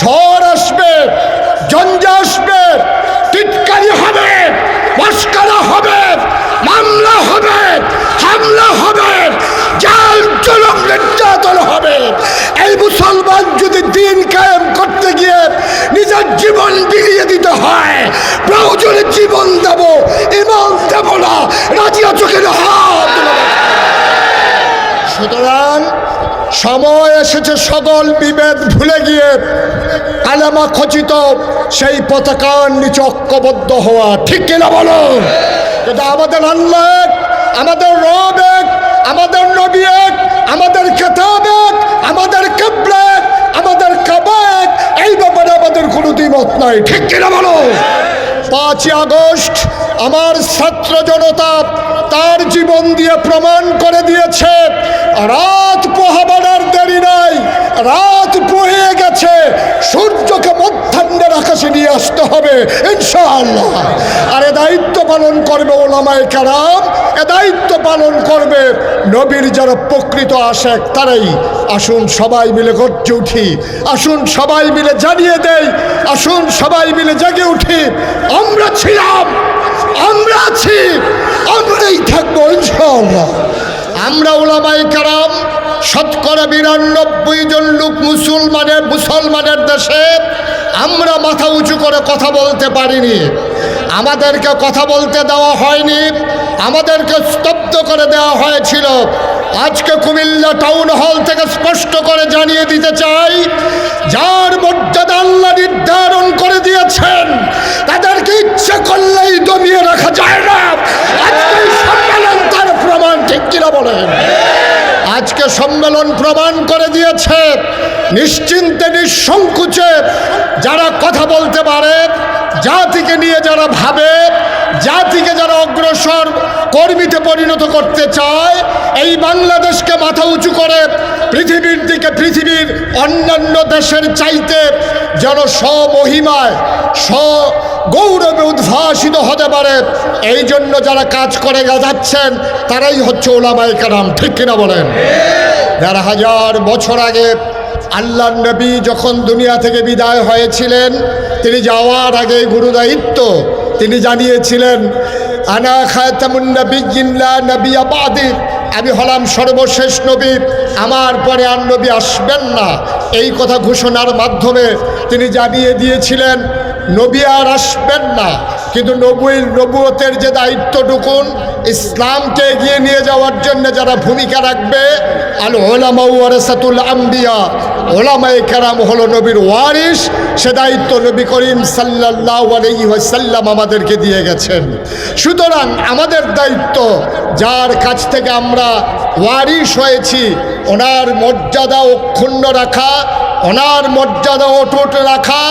ঝড় আসবে, জঞ্জা আসবে, টিটকারি হবে, মস্কারা হবে, মামলা হবে, হামলা হবে, জাল জলম নির্যাতন হবে। এই মুসলমান যদি দিন কায়েম করতে গিয়ে নিজের জীবন বিলিয়ে দিতে হয় প্রয়োজনে জীবন দেব ইমান দেব না রাজিয়া চোখের হাত তুলে দেব। সুতরাং সময় এসেছে, সকল বিভেদ ভুলে গিয়ে কালামা খচিত, সেই পতাকার নিচে ঐক্যবদ্ধ হওয়া। ঠিক কিনা বলো? কিন্তু আমাদের আল্লাহ আমাদের রব এক আমাদের নবী এক আমাদের কেতাব এক আমাদের কেবলা আমাদের কাবা এই ব্যাপারে আমাদের কোনো দ্বিমত নাই। ঠিক কিনা বলো? পাঁচই আগস্ট আমার ছাত্র জনতা তার জীবন দিয়ে প্রমাণ করে দিয়েছে, রাত পোহাবানার দেরি নাই। রাত পোহে গেছে। সূর্যকে মধ্যাহ্নের আকাশে নিয়ে আসতে হবে, ইনশাআল্লাহ। আর এ দায়িত্ব পালন করবে ওলামায় কারাম, এ দায়িত্ব পালন করবে নবীর যারা প্রকৃত আশেক, তারাই। আসুন সবাই মিলে গর্জে উঠি। আসুন সবাই মিলে জানিয়ে দেই। আসুন সবাই মিলে জেগে উঠি। আমরা ছিলাম, আমরা আছি, আমরাই থাকব, ইনশাআল্লাহ। আমরা ওলামাই কারাম শতকরা বিরানব্বই জন লোক মুসলমানের মুসলমানের দেশে আমরা মাথা উঁচু করে কথা বলতে পারিনি। আমাদেরকে কথা বলতে দেওয়া হয়নি, আমাদেরকে স্তব্ধ করে দেওয়া হয়েছিল। আজকে কুমিল্লা টাউন হল থেকে স্পষ্ট করে জানিয়ে দিতে চাই, যার মর্যাদা আল্লাহ নির্ধারণ করে দিয়েছেন, তাদেরকে ইচ্ছে করলেই দমিয়ে রাখা যায় না। আজকে সম্মেলন তার প্রমাণ, ঠিক কিনা বলেন? আজকে সম্মেলন প্রমাণ করে দিয়েছে নিশ্চিন্তে, নিঃসংকুচে যারা কথা বলতে পারে, জাতিকে নিয়ে যারা ভাবে, জাতিকে যারা অগ্রসর কর্মীতে পরিণত করতে চায়, এই বাংলাদেশকে মাথা উঁচু করে পৃথিবীর দিকে, পৃথিবীর অন্যান্য দেশের চাইতে যেন স্বমহিমায়, স্ব গৌরবে উদ্ভাসিত হতে পারে। এই জন্য যারা কাজ করে যাচ্ছেন তারাই হচ্ছে ওলামাই কারাম, ঠিক কিনা বলেন? দেড় হাজার বছর আগে আল্লাহ নবী যখন দুনিয়া থেকে বিদায় হয়েছিলেন, তিনি যাওয়ার আগে গুরু দায়িত্ব তিনি জানিয়েছিলেন, আনা খায়তামুন নবী নবী আমি হলাম সর্বশেষ নবী, আমার পরে আর নবী আসবেন না। এই কথা ঘোষণার মাধ্যমে তিনি জানিয়ে দিয়েছিলেন নবী আর আসবেন না। কিন্তু নবীর নবুয়তের যে দায়িত্বটুকুন ইসলামকে এগিয়ে নিয়ে যাওয়ার জন্য যারা ভূমিকা রাখবে, আল ওলামাউরাসাতুল আম্বিয়া। ওলামায়ে কেরাম হলো নবীর ওয়ারিস সে দায়িত্ব নবী করিম সাল্লাহ আলাইসাল্লাম আমাদেরকে দিয়ে গেছেন। সুতরাং আমাদের দায়িত্ব, যার কাছ থেকে আমরা ওয়ারিস হয়েছি, ওনার মর্যাদা অক্ষুণ্ণ রাখা ওনার মর্যাদা অটুট রাখা,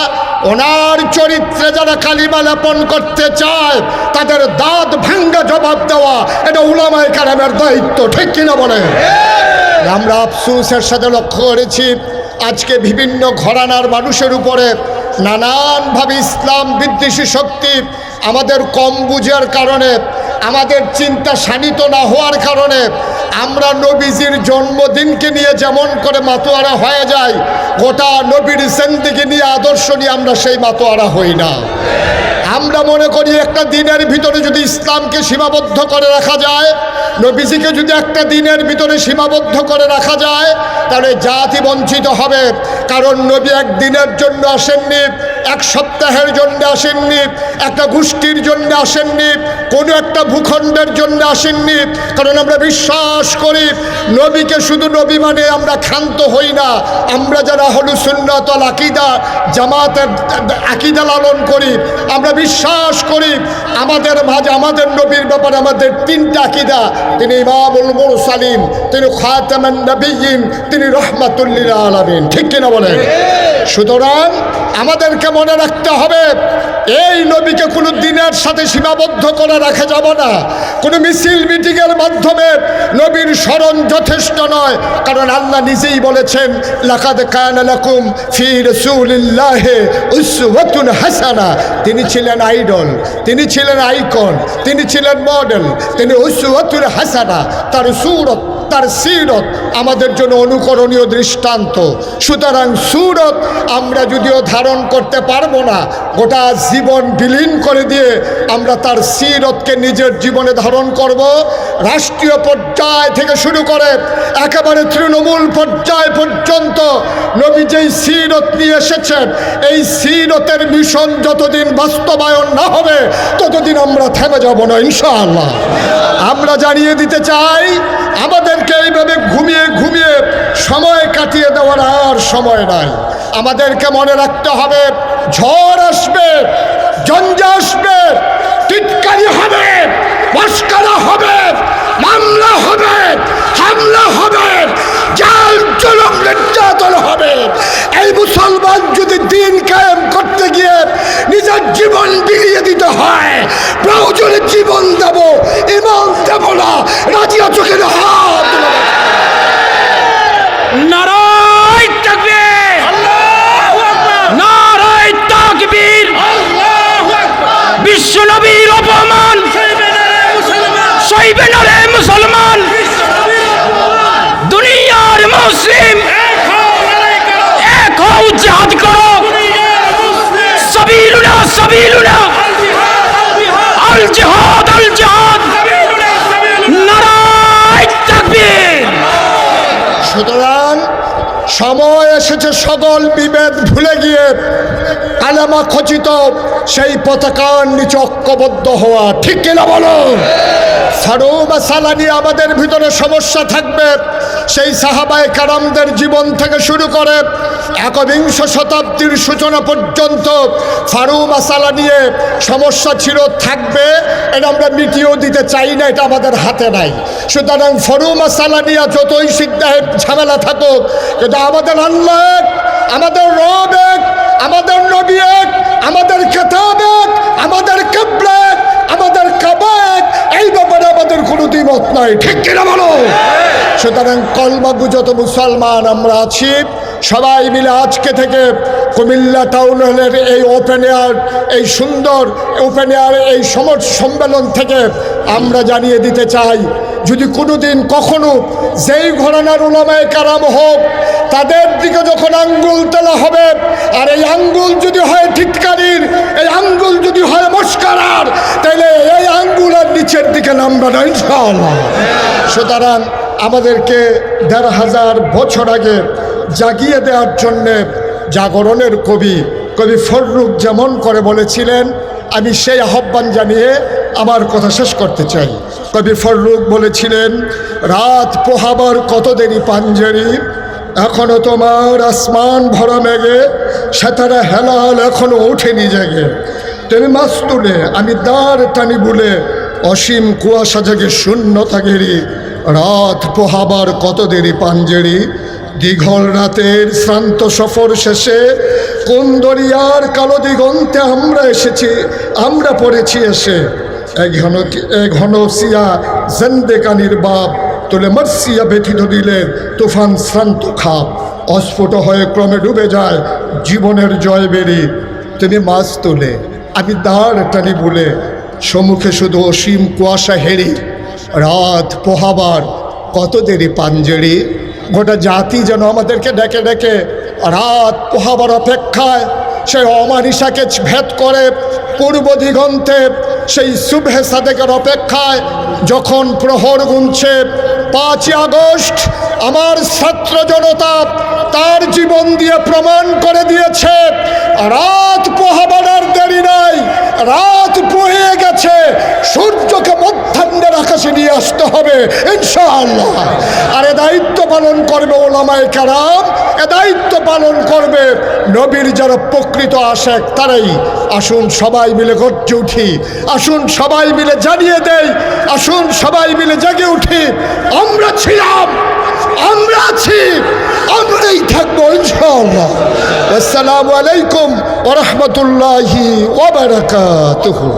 ওনার চরিত্রে যারা কালিমা লেপন করতে চায়, তাদের দাঁত ভাঙ্গা জবাব দেওয়া, এটা উলামায় কারামের দায়িত্ব, ঠিক কিনা বলে আমরা আফসুসের সাথে লক্ষ্য করেছি, আজকে বিভিন্ন ঘরানার মানুষের উপরে নানানভাবে ইসলাম বিদ্বেষী শক্তি আমাদের কম বুঝার কারণে, আমাদের চিন্তা শানিত না হওয়ার কারণে আমরা নবীজির জন্মদিনকে নিয়ে যেমন করে মাতোয়ারা হয়ে যায়, গোটা নবীর সেন্দিকে নিয়ে আদর্শ নিয়ে আমরা সেই মাতোয়ারা হই না। আমরা মনে করি একটা দিনের ভিতরে যদি ইসলামকে সীমাবদ্ধ করে রাখা যায়, নবীজিকে যদি একটা দিনের ভিতরে সীমাবদ্ধ করে রাখা যায়, তাহলে জাতি বঞ্চিত হবে। কারণ নবী একদিনের জন্য আসেননি এক সপ্তাহের জন্য আসেননি, একটা গোষ্ঠীর জন্য আসেননি, কোনো একটা ভূখণ্ডের জন্য আসেননি। কারণ আমরা বিশ্বাস করি, নবীকে শুধু নবী মানে আমরা ক্ষান্ত হই না। আমরা যারা হলু সুন্নতল আকিদা, জামাতের আকিদা লালন করি, আমরা বিশ্বাস করি, আমাদের মাঝে, আমাদের নবীর ব্যাপারে আমাদের তিনটা আকিদা। তিনি ইমামুল মুরসালিম তিনি খাতামান নবীন তিনি রহমাতুল্লিল আলামিন। ঠিক কিনা বলেন? সুতরাং আমাদেরকে মনে রাখতে হবে, এই নবীকে কোনো দিনের সাথে সীমাবদ্ধ করে রাখা যাবে না। কোনো মিছিল, মিটিংয়ের মাধ্যমে নবীর স্মরণ যথেষ্ট নয়, কারণ আল্লাহ নিজেই বলেছেন, লাকাদ কায়ানা লাকুম ফি রাসূলিল্লাহি উসওয়াতুন হাসানা। তিনি ছিলেন আইডল, তিনি ছিলেন আইকন, তিনি ছিলেন মডেল, তিনি উসওয়াতুন হাসানা, তার সুরত। তার সিরত আমাদের জন্য অনুকরণীয় দৃষ্টান্ত। সুতরাং সুরত আমরা যদিও ধারণ করতে পারব না, গোটা জীবন বিলীন করে দিয়ে আমরা তার সিরতকে নিজের জীবনে ধারণ করব। রাষ্ট্রীয় পর্যায় থেকে শুরু করে একেবারে তৃণমূল পর্যায় পর্যন্ত নবী যেই সিরত নিয়ে এসেছেন, এই সিরতের মিশন যতদিন বাস্তবায়ন না হবে, ততদিন আমরা থেমে যাব না, ইনশাআল্লাহ। আমরা জানিয়ে দিতে চাই আমাদেরকে এইভাবে ঘুমিয়ে ঘুমিয়ে সময় কাটিয়ে দেওয়ার আর সময় নাই। আমাদেরকে মনে রাখতে হবে, ঝড় আসবে, জঞ্জ আসবে, টিটকারি হবে, মস্কারা হবে, মামলা হবে, হামলা হবে জাল জুলুম নির্যাতন হবে এই মুসলমান যদি দিন কায়েম করতে গিয়ে নিজের জীবন বিলিয়ে দিতে হয়। প্রয়োজনে জীবন দেব ইমান দেব না। রাজিয়া চোখের হাত। নারায় তাকবীর। নারায় তাকবীর। বিশ্ব নবীর অপমান। সইবে না রে মুসলমান দুনিয়ার মুসলিম এক হও জিহাদ করো সুতরাং সময় এসেছে সকল বিভেদ ভুলে গিয়ে আলামা খচিত, সেই পতাকার নিচে ঐক্যবদ্ধ হওয়া। ঠিক কিনা বলো? সারু বা সালানি আমাদের ভিতরে সমস্যা থাকবে। সেই সাহাবায় কারামদের জীবন থেকে শুরু করে একবিংশ শতাব্দীর সূচনা পর্যন্ত ফারু মাসালা নিয়ে সমস্যা ছিল, থাকবে, এটা আমরা মিটিয়েও দিতে চাই না, এটা আমাদের হাতে নাই। সুতরাং ফরু মাসালা নিয়ে যতই সিদ্ধায় ঝামেলা থাকুক, কিন্তু আমাদের আল্লাহ, আমাদের রব এক, আমাদের নবী এক, আমাদের কেতাব এক, আমাদের কেবলা এক আমাদের কাবা এক এই ব্যাপারে আমাদের কোনো দ্বিমত নাই। ঠিক কিনা বলো? সুতরাং কলমাগু যত মুসলমান আমরা আছি, সবাই মিলে আজকে থেকে কুমিল্লা টাউন হলের এই ওপেন এয়ার এই সুন্দর ওপেন এয়ার এই সমর সম্মেলন থেকে আমরা জানিয়ে দিতে চাই, যদি কোনোদিন কখনো যেই ঘরানার ওলামায় কারাম হোক, তাদের দিকে যখন আঙ্গুল তোলা হবে, আর এই আঙ্গুল যদি হয় ঠিটকারির এই আঙ্গুল যদি হয় মস্কারার তাহলে এই আঙ্গুলের নিচের দিকে নামবে না, ইনশাআল্লাহ। সুতরাং আমাদেরকে দেড় হাজার বছর আগে জাগিয়ে দেওয়ার জন্যে জাগরণের কবি কবি ফররুখ যেমন করে বলেছিলেন, আমি সেই আহ্বান জানিয়ে আমার কথা শেষ করতে চাই। কবি ফররুখ বলেছিলেন, রাত পোহাবার কত দেরি পাঞ্জেরি, এখনও তোমার আসমান ভরা মেঘে, সেতারা হেলাল এখনও ওঠেনি জেগে। তুমি মাছ তুলে, আমি দাঁড় টানি বলে অসীম কুয়াশা জেগে শূন্য গেরি রাত পোহাবার কত দেরি পাঞ্জেরি? দীঘল রাতের শ্রান্ত সফর শেষে কোন দরিয়ার কালো দিগন্তে আমরা এসেছি, আমরা পড়েছি এসে? ঘন ঘন সিয়া জেন্দেকানির বাপ, তোলে মার্সিয়া ব্যথিত দিলে তুফান শ্রান্ত খাপ। অস্ফুট হয়ে ক্রমে ডুবে যায় জীবনের জয় বেরি তুমি মাছ তোলে, আমি দাঁড় টানি বলে সম্মুখে শুধু অসীম কুয়াশা হেরি, রাত পোহাবার কত দেরি পাঞ্জেরি। গোটা জাতি যেন আমাদেরকে ডেকে ডেকে রাত পোহাবার অপেক্ষায় সেই অমানিসাকে ভেদ করে পূর্ব দিগন্তে, সেই শুভে সাদেকের অপেক্ষায় যখন প্রহর গুনছে, পাঁচই আগস্ট আমার ছাত্র জনতা তার জীবন দিয়ে প্রমাণ করে দিয়েছে, রাত পোহাবার দেরি নাই রাত বয়ে গেছে সূর্যকে মধ্যাহ্নের আকাশে নিয়ে আসতে হবে, ইনশাআল্লাহ। আর এ দায়িত্ব পালন করবে ওলামায় কারাম, এ দায়িত্ব পালন করবে নবীর যারা প্রকৃত আশেক, তারাই। আসুন সবাই মিলে গর্জে উঠি, আসুন সবাই মিলে জানিয়ে দেই, আসুন সবাই মিলে জেগে উঠি, আমরা ছিলাম, আমরা আছি, আমরাই থাকব, ইনশাআল্লাহ। আসসালামু আলাইকুম ওরহমতুল্লাহি ওবারাকাতুহু